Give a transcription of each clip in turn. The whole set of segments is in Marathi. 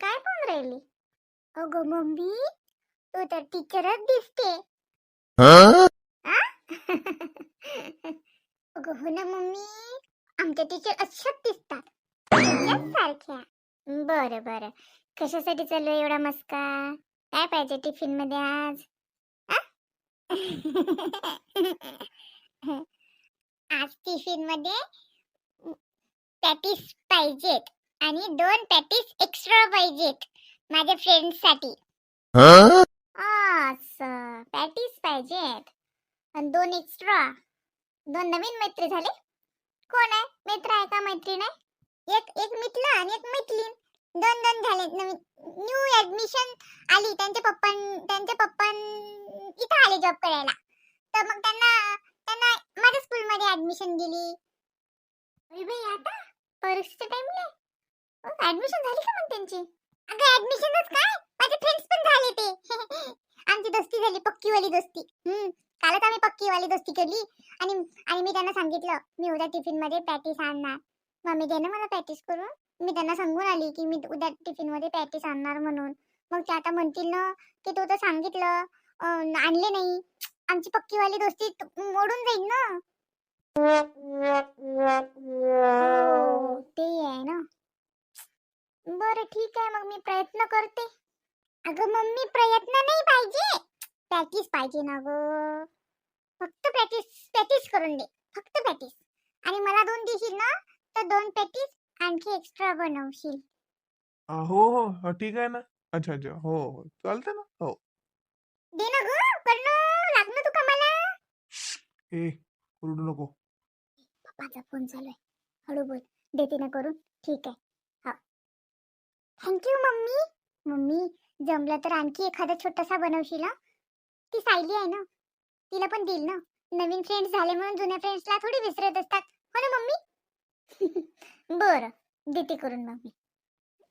काय पाहून राहिली? अगं मम्मी तू तर टीचरच दिसते. अगं हो ना मम्मी आमच्या टीचर अशाच दिसतात. सारख्या. बरं बरं. कशासाठी चालू एवढा मस्का? काय पाहिजे टिफिनमध्ये आज? आज टिफिनमध्ये पॅटीस पाहिजेत आणि दोन पॅटीस एक्स्ट्रा पाहिजेत माझ्या फ्रेंड्ससाठी. असं पॅटीस पाहिजेत. आणि दोन एक्स्ट्रा दोन नवीन मैत्री झाले. कोण आहे? मित्र आहे का मैत्रीण आहे? एक एक मित्र आणि एक मैत्रीण दोन दोन झाले नवीन. न्यू ऍडमिशन आली. त्यांच्या पप्पा त्यांच्या पप्पा इथं आले जॉब करायला. तर मग त्यांना त्यांना माझ्या स्कूलमध्ये ऍडमिशन दिली. अरे बाई आता? परीक्षेच्या टाइमला ऍडमिशन झाली का मग त्यांची ऍडमिशनच काय? माझे फ्रेंड्स पण झाले ते. आमची दोस्ती झाली पक्कीवाली दोस्ती. हम्म कालच आम्ही पक्कीवाली दोस्ती केली. आणि आणि मी त्यांना सांगितलं मी उद्या टिफिनमध्ये पॅटीस आणणार. मम्मी दे ना मला पॅटीस करून. मी त्यांना सांगून आली की मी उद्या टिफिनमध्ये पॅटीस आणणार म्हणून. मग ते आता म्हणतील ना की तू तर सांगितलं आणले नाही. आमची पक्कीवाली दोस्ती मोडून जाईल ना. हो, ते आहे ना. बरं ठीक आहे. मग मी प्रयत्न करते. अगं मम्मी प्रयत्न नाही पाहिजे. प्रॅक्टिस पाहिजे ना ग. फक्त प्रॅक्टिस प्रॅक्टिस करून दे. फक्त प्रॅक्टिस आणि मला दोन देशील ना तर दोन प्रॅक्टिस आणखी एक्स्ट्रा बनवशील. हो हो हो, ठीक आहे ना. अच्छा अच्छा हो हो चालतं ना हो. दे ना ग करणं लाग ना तू कामाला ए ओरडू नको. पप्पाचा फोन चालू आहे. हळू बोल देते ना करून. ठीक आहे. Thank you mummy. मम्मी जमलं तर आणखी एखादा छोटासा बनवशील ती सायली आहे ना? तिला पण देईल ना? नवीन फ्रेंड्स झाले म्हणून जुन्या फ्रेंड्सला थोडी विसरत असतात. हो ना मम्मी? बरं देते करून मम्मी.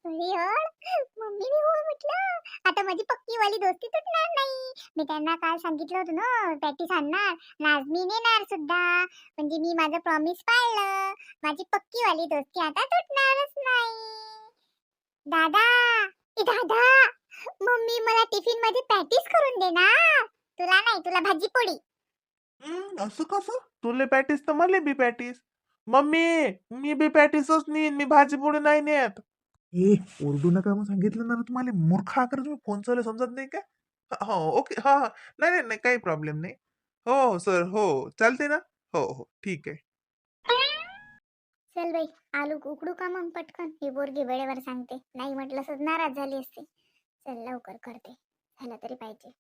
अरे मम्मीने हो म्हटलं. आता माझी पक्की वाली दोस्ती तुटणार नाही. मी त्यांना काल सांगितलं होतं ना पॅटीस आणणार. आणि आज मी नेणार सुद्धा. म्हणजे मी माझं प्रॉमिस पाळलं. माझी पक्की वाली दोस्ती आता तुटणारच नाही. दादा ए दादा मम्मी मला टिफिनमध्ये पॅटीस करून दे ना तुला नाही तुला भाजी पोळी हं, असं कसं? तुले पॅटीस तर मला बी पॅटीस मम्मी मी बी पॅटीसच नेईन मी भाजी पोळी नाही नेत. ए ओरडू नका मग सांगितलं ना रे तुम्हाला मूर्ख आकर तुम्ही फोन चालू समजत नाही का? हो ओके हा हा. नाही नाही नाही काही प्रॉब्लेम नाही. हो हो सर हो चालते ना? हो हो ठीक आहे. चल बाई आलू उकडू का मग पटकन? ही पोरगी वेळेवर सांगते. नाही म्हटलं असं नाराज झाली असते. चल लवकर करते. झालं तरी पाहिजे.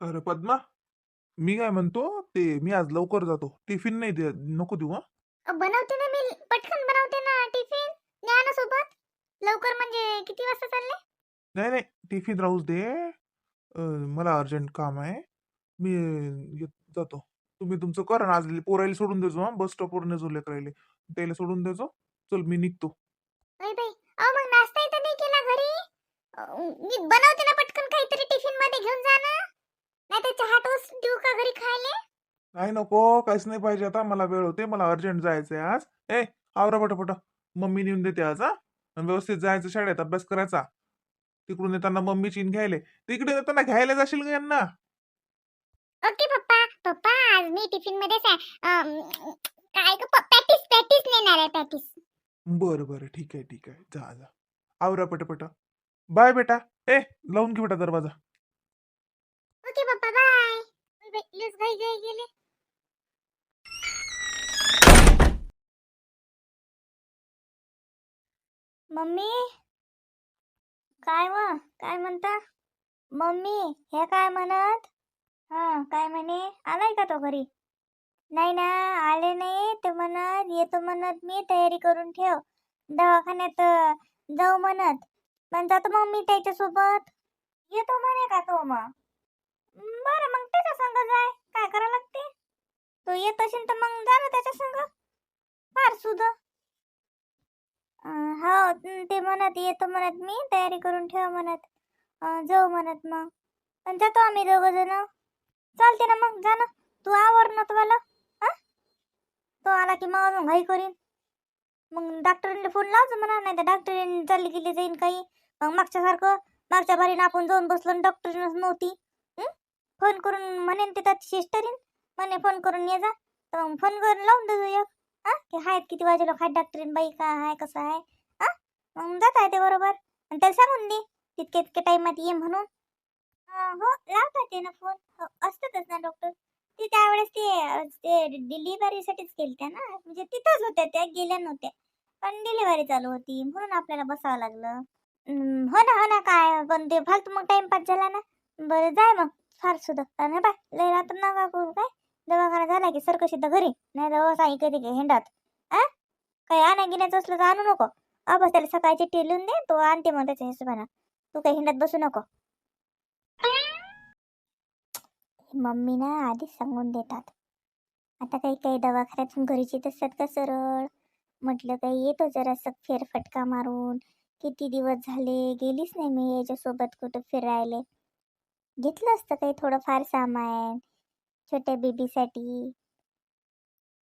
अरे पद्मा मी काय म्हणतो ते मी आज लवकर जातो. टिफिन नाही दे नको देऊ हा? अ, बनवते ना मी. पटकन बनवते ना टिफिन. न्या ना सोबत. लवकर म्हणजे किती वाजता चालले? नाही नाही. टिफिन राहूच दे. अं, मला अर्जंट काम आहे. मी येत जातो. तुम्ही तुमचं करा ना आज पोरायला सोडून देजो हा. बस स्टॉपवर नेजो लेकरायले त्याला सोडून देजो. चल मी निघतो. अरे बाई अहो मग नाश्ता इथं नाही केला घरी? अ, मी बनवते ना पटकन काहीतरी टिफिनमध्ये घेऊन जा ना. नाही तर चहा टोस्ट देऊ का घरी खायला? नाही नको काहीच नाही पाहिजे आता. मला वेळ होते मला अर्जंट जायचंय आज. ए आवरा पटापट. मम्मी नेऊन देते आज हा. आणि व्यवस्थित जायचं शाळेत अभ्यास करायचा. तिकडून येताना मम्मी चीन घ्यायले. तिकडे येताना घ्यायला जाशील का यांना? ओके पप्पा पप्पा. आज मी टिफिनमध्ये काय पॅटीस पॅटीस नेणार आहे पॅटीस. बरं बरं ठीक आहे ठीक आहे. जा जा. आवरा पटपट. बाय बेटा. ए लावून घे बेटा दरवाजा. ओके पप्पा बाय. लस घाई घाई गेले. मम्मी? काय व? काय म्हणता? मम्मी हे काय म्हणत? हां काय म्हणे? आलाय का तो घरी? नाही ना आले नाही ते म्हणत येतो म्हणत मी तयारी करून ठेव. दवाखान्यात जाऊ म्हणत. पण जातो मग मी त्याच्यासोबत. येतो म्हणे का तो मग? बरं मग त्याच्या संग जाय. काय करा लागते? तो येत असेल तर मग जा ना त्याच्या संग. फार सुद हो ते म्हणत येतो म्हणत मी. तयारी करून ठेव म्हणत. जाऊ म्हणत मग. पण जातो आम्ही दोघ जण. चालते ना मग जा ना. तू आवर ना तुम्हाला. हा? तो आला की मग अजून घाई करीन. मग डॉक्टरांनी फोन लावतो म्हणा नाही तर डॉक्टरांनी चालली गेली जाईन काही. मग मागच्यासारखं मागच्या बारीनं आपण जाऊन बसलो डॉक्टरच नव्हती. फोन करून म्हणेन ते त्यात सिस्टरीन म्हणे फोन करून ये जा. तर मग फोन करून लावून देतो एक. हा? की आहेत किती वाजे लोक आहेत डॉक्टरीन बाई का आहे कसं आहे हा? मग जात आहे ते बरोबर. आणि त्याला सांगून दे तितके इतके टाईमात ये म्हणून. हो लावतात ते ना फोन हो, असतातच ना डॉक्टर ती त्यावेळेस ते ते डिलिव्हरीसाठीच गेलत्या ना. म्हणजे तिथंच होत्या त्या गेल्या नव्हत्या. पण डिलिव्हरी चालू होती. म्हणून आपल्याला बसावं लागलं. हो ना हो ना काय? पण ते फालतू मग टाइमपास झाला ना. बरं जाय मग. फार सुद्धा नाही बाय लय रात्र नका करू काय? दवाखाना झाला की सरकं सिद्ध घरी. नाही तर साई कधी घे हिंडात. आ काही आणा गिण्याचं असलं तर आणू नको. अबस त्याला सकाळची टेलून दे. तो आणते मग त्याच्या हिशोबानं. तू काही हिंडात बसू नको. मम्मी ना आधीच सांगून देतात. आता काही काही दवाखान्यातून घरीची असतात का सरळ. म्हटलं काही येतो जरासं फेरफटका मारून. किती दिवस झाले गेलीच नाही मी याच्यासोबत कुठं फिरायले. घेतलं असतं काही थोडंफार सामान छोट्या बेबीसाठी.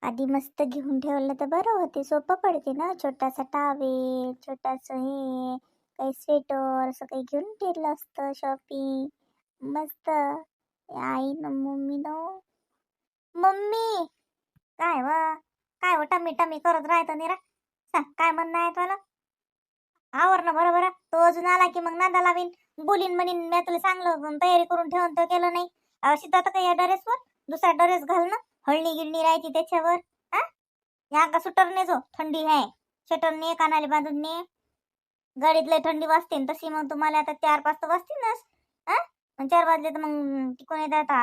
आधी मस्त घेऊन ठेवलं तर बरं होते सोपं पडते ना. छोटासा टावेल छोटासं हे काही स्वेटर असं काही घेऊन ठेवलं असतं शॉपिंग मस्त. आई न मम्मी न. मम्मी! काय व? काय व? टमी टमी करत राहतो निरा सांग काय म्हणणं आहे तुला? आवर ना बरोबर तो अजून आला की मग नादा लावीन. बोलीन म्हणीन मी तुला सांगलं तयारी करून ठेवून तो केलं नाही. अशी तर काही या ड्रेसवर? दुसरा ड्रेस घाल ना हळणी गिळणी राहायची त्याच्यावर. हा? या का सुटर ने जो? थंडी आहे. शटर ने कानाले बांधून ने. गाडीत लय थंडी वाजते तशी मग तुम्हाला आता चार पाच तर वाजतीलच चार वाजले तर मग टिकून येतात आ,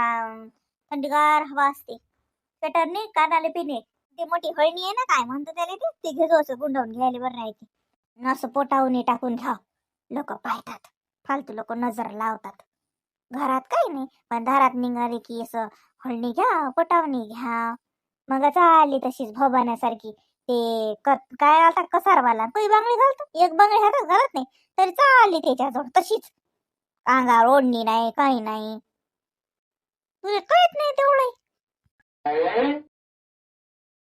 थंडीगार हवा असते. स्वेटरने कानाले पिणे ती मोठी हळणी आहे ना काय म्हणतो त्याला ते? घेतो असं गुंडावून घ्यायला बरं राहते असं पोटावून टाकून घ्या. लोक पाहतात. फालतू लोक नजर लावतात. घरात काही नाही. पण दारात निघाले की असं हळणी घ्या पोटावणी घ्या. मग चालली तशीच भोबाण्यासारखी. ते क- काय आता कसारवाला. तो बांगडी घालतो. एक बांगडी हातात घालत नाही. तरी चालली त्याच्याजवळ तशीच. अंगावर ओढणी नाही काही नाही. तुझे कळत नाही तेवढं?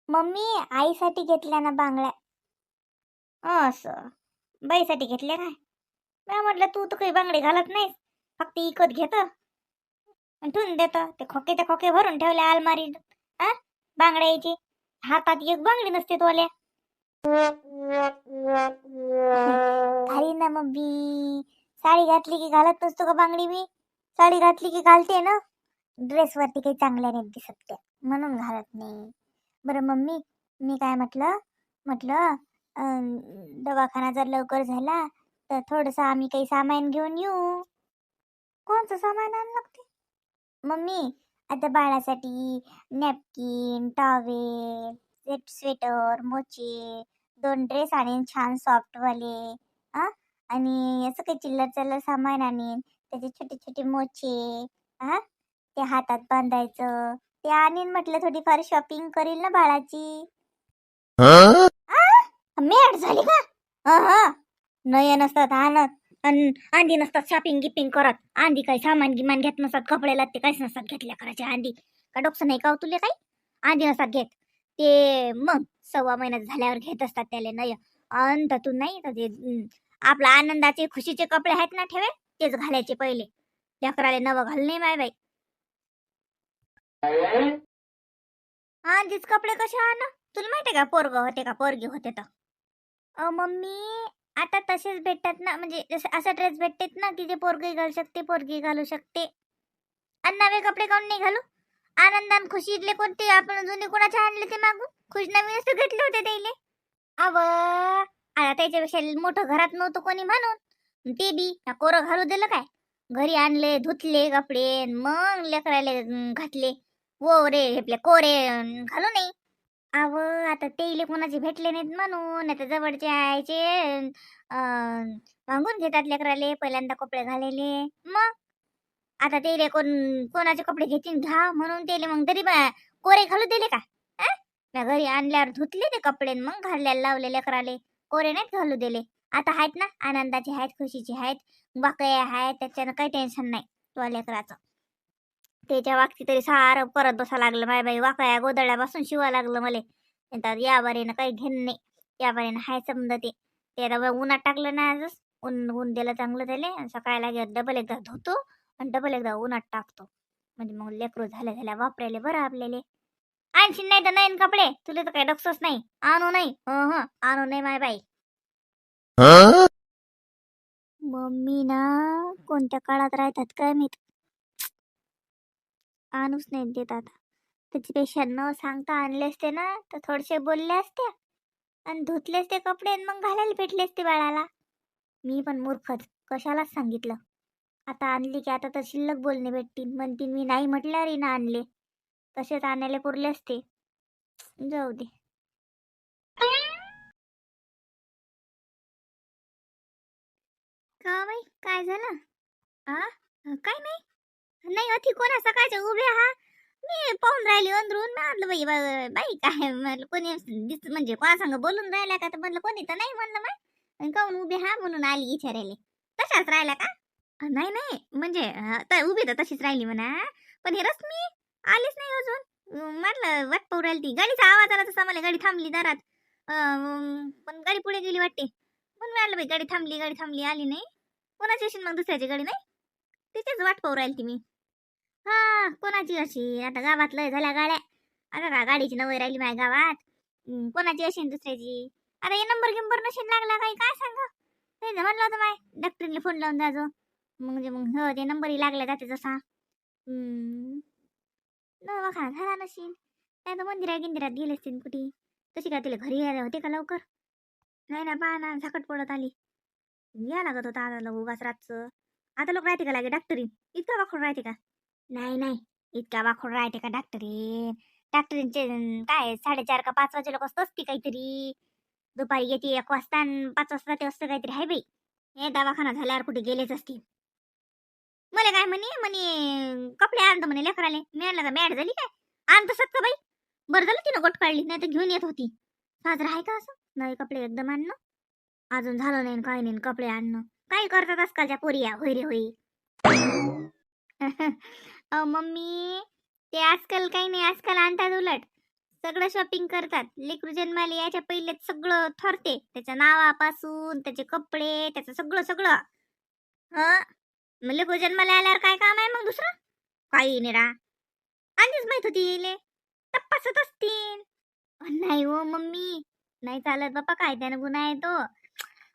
मम्मी आईसाठी घेतल्या ना बांगड्या. असं. बाईसाठी घेतल्या काय? मी म्हटलं तू तर काही बांगडी घालत नाहीस. फक्त इकत घेत ठेवून देत ते खोके ते खोके भरून ठेवले अलमारी आ? बांगड्याची. हातात एक बांगडी नसते तोल्या घाली ना मम्मी. साडी घातली की घालत नसतो का बांगडी मी? साडी घातली की घालते ना? ड्रेसवरती काही चांगल्या नाही दिसत त्या. म्हणून घालत नाही. बरं मम्मी मी काय म्हटलं? म्हटलं दवाखाना जर लवकर झाला तर थोडंसं आम्ही काही सामान घेऊन येऊ. कोणतं सामान आणलं लागते? मम्मी आता बाळासाठी नॅपकिन टॉवेल सेट स्वेटर मोचे दोन ड्रेस आणेन छान सॉफ्टवाले हां आणि असं काही चिल्लर चिल्लर सामान आणीन त्याचे छोटे छोटे मोचे हा? ते हातात बांधायचं ते आणीन म्हटलं थोडीफार शॉपिंग करील ना बाळाची. मेड झाली का? नय नसतात आणत. आंधी नसतात शॉपिंग गिपिंग करत. आंधी काही सामान गिमान घेत नसतात कपडे लागते काहीच नसतात घेतल्या करायचे आंधी. का डोकसं नाही का हो तुले काही? आंधी नसतात घेत. ते मग सव्वा महिन्यात झाल्यावर घेत असतात त्याले नय. अंत तू नाही तर ते आपला आनंदाचे खुशीचे कपडे आहेत ना ठेवे तेच घालायचे पहिले. लेकराले नवं घाल नाही माय बाई. तीच कपडे कसे आण. तुला माहितीये का पोरग होते का? पोरगी होते तर. मम्मी आता तसेच भेटतात ना म्हणजे जसं असा ड्रेस भेटतात ना की जे पोरगी घालू शकते पोरगी घालू शकते. आणि नवे कपडे काऊन नाही घालू? आनंदान खुशीतले कोणते? आपण जुने कोणाचे आणले ते मागून? खुश नवीन असं घेतले होते त्याले अव आता त्याच्यापेक्षा मोठं घरात नव्हतं कोणी म्हणून. ते बी ह्या कोरं घालू दिलं काय? घरी आणले धुतले कपडे मग लेकराले घातले. वो रे हेपले कोरे घालू नाही आव आता तेले कोणाचे भेटले नाहीत म्हणून. आता जवळचे आयचे भांगून मागून घेतात लेकराले पहिल्यांदा कपडे घालेले मग? आता तेले कोण कोणाचे कपडे घेतील? घ्या म्हणून तेले मग तरी बा- कोरे घालू दिले का? घरी आणल्यावर धुतले ते कपडे न मग घालायला लावले लेकराले कोरे नाहीत घालू दिले. आता आहेत ना आनंदाचे आहेत खुशीचे आहेत वाकया आहेत त्याच्यानं काही टेन्शन नाही तो लेकराचं. त्याच्या वागती तरी सारं परत बसा लागलं बाय बाई वाकया गोदळ्यापासून शिवा लागलं मला. म्हणतात या बारीनं काही घेणं नाही या बारीनं हाय समजा ते. त्याला आता उन्हात टाकलं ना आजच ऊन ऊन दिलं चांगलं त्याले आणि सकाळी डबल एकदा धुतो आणि डबल एकदा उन्हात टाकतो. म्हणजे मग लेकरू झाल्या झाल्या वापरायले बरं आपल्याला. आणशीन नाही तर नाही कपडे. तुला तर काही डोक्सच नाही. आणू नाही. हं हं. आणू नाही माय बाई. मम्मी ना कोणत्या काळात राहतात काय मी आणूच नाही देत आता. त्याच्यापेक्षा न सांगता आणले असते ना तर थोडेसे बोलले असते. आणि धुतले असते कपडे आणि मग घालायला भेटले असते बाळाला. मी पण मूर्खच. कशालाच सांगितलं. आता आणली की आता तर शिल्लक बोलणे भेटतील. म्हणतील मी नाही म्हटल्यावर ना आणले. तसेच आणायला पुरले असते. जाऊ दे. का बाई? काय झालं? आ? काय नाही? नाही अति कोणा सकाळच्या उभे हा? मी पाहून राहिली अंदरून. म्हटलं बाई बा- बाई काय म्हणलं कोणी दिस म्हणजे कोणा सांग बोलून राहिला का? तर म्हणलं कोणी तर नाही म्हणलं मग काऊन उभे हा? म्हणून आली विचारायला तशाच राहिला का? नाही नाही. म्हणजे उभी तर तशीच राहिली म्हणा. पण हे रश्मी आलीच नाही अजून. म्हटलं वाट पाहू राहिली ती. गाडीचा आवाज आला तसा मला गाडी थांबली दारात. पण गाडी पुढे गेली वाटते. पण म्हटलं बाई गाडी थांबली गाडी थांबली आली नाही. कोणाची अशी मग दुसऱ्याची गाडी नाही? तिथेच वाट पाहू राहिली ती मी. हा कोणाची अशी? आता गावात लय झाल्या गाड्या. आता का गाडीची नवय राहिली माझ्या गावात. कोणाची अशी दुसऱ्याची? आता हे नंबर गिंबर नशीन लागला काही काय सांगा ते म्हणलं होतं माय डॉक्टरने फोन लावून जाजो म्हणजे मग हो ते नंबरही लागला जाते जसा. खा झाला नसीन नाही तर मंदिरात गिंदिरात गेले असतील कुठे. तशी काय तिला घरी यायला होते का लवकर? नाही ना पहा ना झाकट पडत आली. या लागत होता आता उगाच रातचं. आता लोक राहते का लागे डॉक्टरी इतका वाखोड राहते का? नाही नाही. इतका वाखोड राहते का डॉक्टरी डॉक्टरींचे काय साडेचार का पाच वाजे लोक असती काहीतरी. दुपारी येते एक वाजता आणि पाच वाजता ते वाजता काहीतरी आहे बाई. हे दवाखाना झाल्यावर कुठे गेलेच असतील. मला काय म्हणे म्हणे कपडे आणतो म्हणे लेकराले. मी आणलं का मॅड झाली काय? आणतो का बाई. बरं झालं तिनं गोट काढली नाही तर घेऊन येत होती. साजरा आहे का असं? नवे कपडे एकदम आणणं. अजून झालं नाही काय नाही कपडे आणणं. काही करतात आजकालच्या पोरिया होई रे होई मम्मी ते आजकाल काही नाही आजकाल आणतात उलट. सगळं शॉपिंग करतात. लेकरू जन्माले याच्या पहिलेच सगळं ठरते त्याच्या नावापासून त्याचे कपडे त्याचं सगळं सगळं. ह मग लेकरू जन्माला आल्यावर काय काम आहे मग दुसरं? काही नाही रा. आधीच माहीत होती येले तपासत असतील. नाही हो मम्मी. नाही चालत बाप्पा कायद्यानं गुन्हा आहे तो.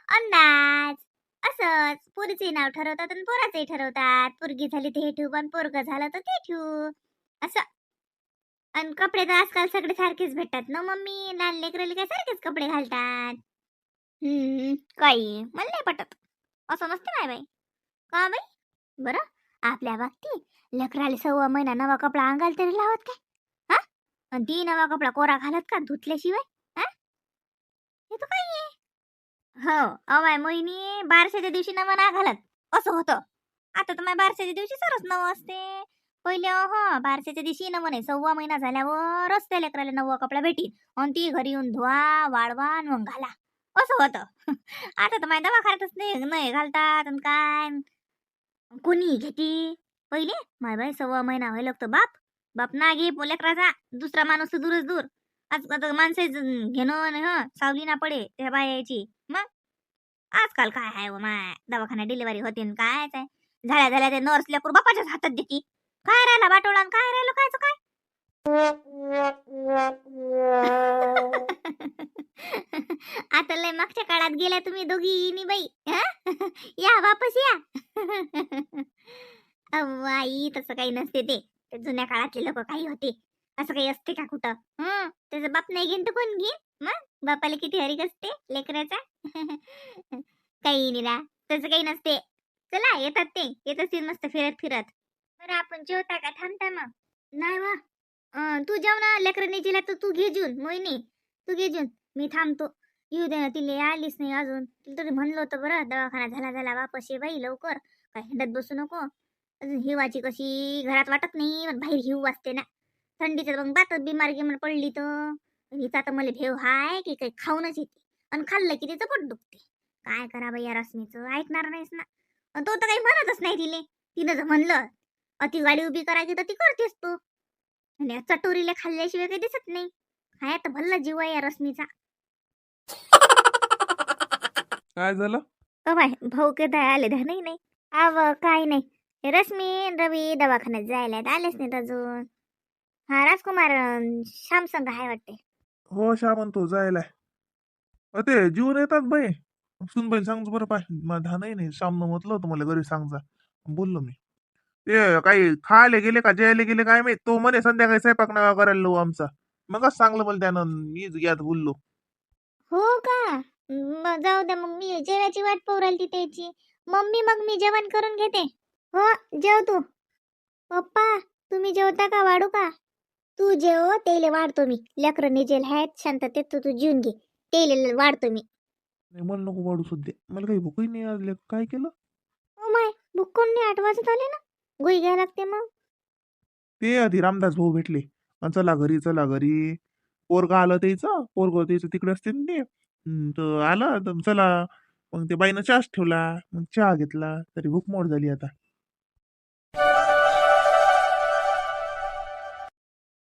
अंदाज. असंच. पोरीचे नाव ठरवतात आणि पोराचंही ठरवतात. पोरगी झाली ते ठेवू पण पोरग झालं तर ते ठेवू. असं. आणि कपडे तर आजकाल सगळे सारखेच भेटतात ना मम्मी? लहान लेकराले काय सारखेच कपडे घालतात? हम्म काही मला नाही पटत. असं नसते माय बाई. का बाई? बरं आपल्या बाबतीत लेकराले सव्वा महिना नवा कपडा अंगायला तरी लावत काय? हा? आणि ती नवा कपडा कोरा घालत का धुतल्याशिवाय? हा? हे तर काही आहे. हो अवाय मोहिनी बारशाच्या दिवशी नवा ना घालत. असं होतं. आता तर माझ्या बारशाच्या दिवशी सरच नवं असते. पहिले हो बारशाच्या दिवशी नवं नाही सव्वा महिना झाल्यावर रस्त्या लेकराला नवा कपडा भेटी आणि ती घरी येऊन धुवा वाळवा आणि मग घाला. असं होतं. आता तर माझ्या दवाखान्यातच नाही नाही घालतात आणि काय कोणी घेती? पहिले? माय बाय सव्वा महिना व्हायला लागतो. बाप! बाप ना घे लेकराचा दुसरा माणूस तर दूरच दूर. आज आता माणसं घेणं न हं सावली ना पडे त्या बायाची मग? आजकाल काय आहे व हो माय? दवाखान्यात डिलिव्हरी होते काय आहे? झाल्या झाल्या ते नर्स लेकरू बापाच्याच हातात देते. काय राहिला बाटोळा काय राहिलं कायचं काय? आता लय मागच्या काळात गेल्या तुम्ही दोघी नि बाई. या वापस या. अव्वाई तसं काही नसते ते. जुन्या काळातले लोक काही होते. असं काही असते का कुठं? हम्म त्याचा बाप नाही घेईन तर कोण घेईन? मग? बापाला किती हरिक असते लेकराचा? काही निरा तसं काही नसते. चला येतात ते. येत असतील मस्त फिरत फिरत. बरं आपण जेवता का? थांबता मग. नाही वा. अं, तू जेव ना लेकरांनी जिला तर तू घे जून मोहिनी. तू घे जून मी थांबतो. येऊ दे ना तिला आलीच नाही अजून. तिला तरी म्हणलं होतं बरं दवाखाना झाला झाला वापस ये बाई लवकर. काय हिंडत बसू नको. अजून हिवाची कशी घरात वाटत नाही पण बाहेर हिव वाजते ना. थंडीचं मग बातच बिमार गिमार पडली तर. हिचा तर मला भेव हाय की काही खाऊनच येते. आणि खाल्लं की तिचं पोट दुखते. काय करा बाई या रश्मीचं? ऐकणार नाहीस ना. तो तर काही म्हणतच नाही तिले. तिनं जर म्हणलं अति गाडी उभी करायची तर ती करतेस तू. आणि चटोरीला खाल्ल्याशिवाय काही दिसत नाही. हाय तर भल्ला जीव आहे या रश्मीचा. काय झालं? अमाय भाऊ कधी आले धा नाही नाही. आव काय नाही. रश्मी रवी दवाखान्यात जायला आहेत, आलेच नाहीत अजून. हा राजकुमार अं, श्याम संघ आहे वाटते हो शा म्हणतो जायला ते जीवन येतात बाई. सुनबाई सांगतो बरं पाय माझा नाही नाही. सामनं म्हटलं होतं मला घरी सांगजा बोललो मी. ते काही खायला गेले का जेवायला गेले काय माहीत? तो म्हणे संध्याकाळी स्वयंपाक नका करायला लावू आमचा. मगच सांगलं मला त्यानं मीच घ्यात बोललो. हो का? मग जाऊ द्या मग. मी जेवायची वाट पाहू राहिली त्याची. मम्मी मग मी जेवण करून घेते. हो जेव तू. पप्पा तुम्ही जेवता का वाढू का? तू जेव तेले वाढतो मी. लेकरं निजेल आहेत शांततेत तू तू जेवून घे. तेले वाढतो मी. नाही मला नको वाढू सध्या. मला काही भूकही नाही आज लेक. काय केलं? ओ माय कोण नाही. आठ वाजत आले ना. गोळी घ्यायला लागते मग. ते आधी रामदास भाऊ भेटले. अन चला घरी चला घरी. पोरग आलं त्याचं. पोरग त्याचं तिकडे असते ना ते. हम्म, तर आलं तर चला. मग ते बाईनं चहाच ठेवला मग चहा घेतला तरी भूक मोड झाली आता.